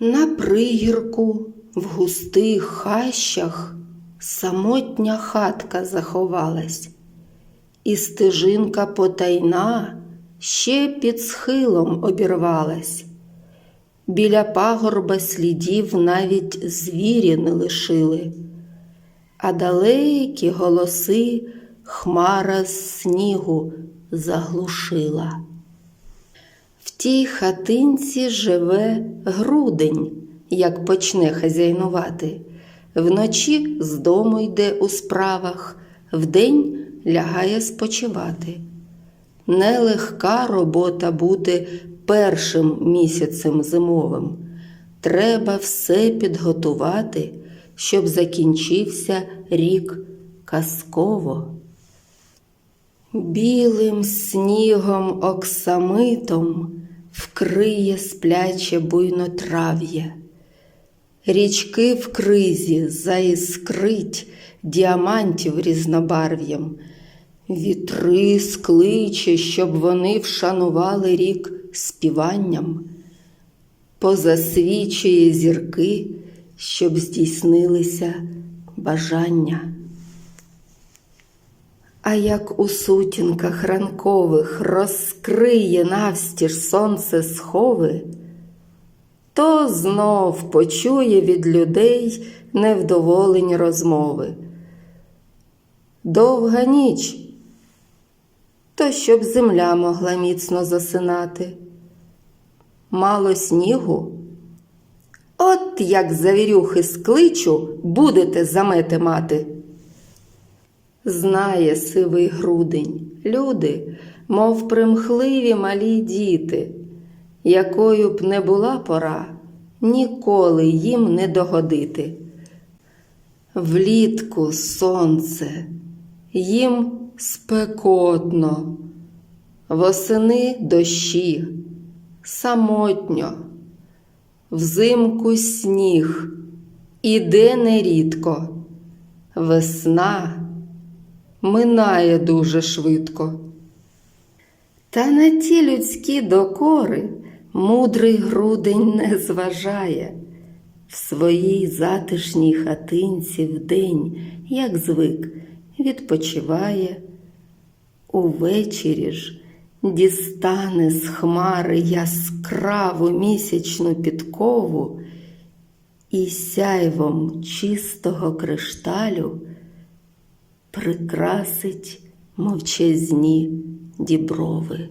На пригірку в густих хащах самотня хатка заховалась, і стежинка потайна ще під схилом обірвалась. Біля пагорба слідів навіть звірі не лишили, а далекі голоси хмара з снігу заглушила. В тій хатинці живе грудень, як почне хазяйнувати. Вночі з дому йде у справах, вдень лягає спочивати. Нелегка робота бути першим місяцем зимовим. Треба все підготувати, щоб закінчився рік казково. Білим снігом оксамитом вкриє спляче буйнотрав'я. Річки в кризі заіскрить діамантів різнобарв'ям. Вітри скличе, щоб вони вшанували рік співанням. Позасвічує зірки, щоб здійснилися бажання. А як у сутінках ранкових розкриє навстіж сонце схови, то знов почує від людей невдоволені розмови. Довга ніч, то щоб земля могла міцно засинати. Мало снігу. От як завірюхи скличу, будете замети мати. Знає сивий грудень, люди, мов примхливі малі діти, якою б не була пора, ніколи їм не догодити. Влітку сонце, їм спекотно, восени дощі, самотньо, взимку сніг, іде нерідко, весна минає дуже швидко. Та на ті людські докори мудрий грудень не зважає. В своїй затишній хатинці вдень, як звик, відпочиває. Увечері ж дістане з хмари яскраву місячну підкову і сяйвом чистого кришталю прикрасить мовчазні діброви.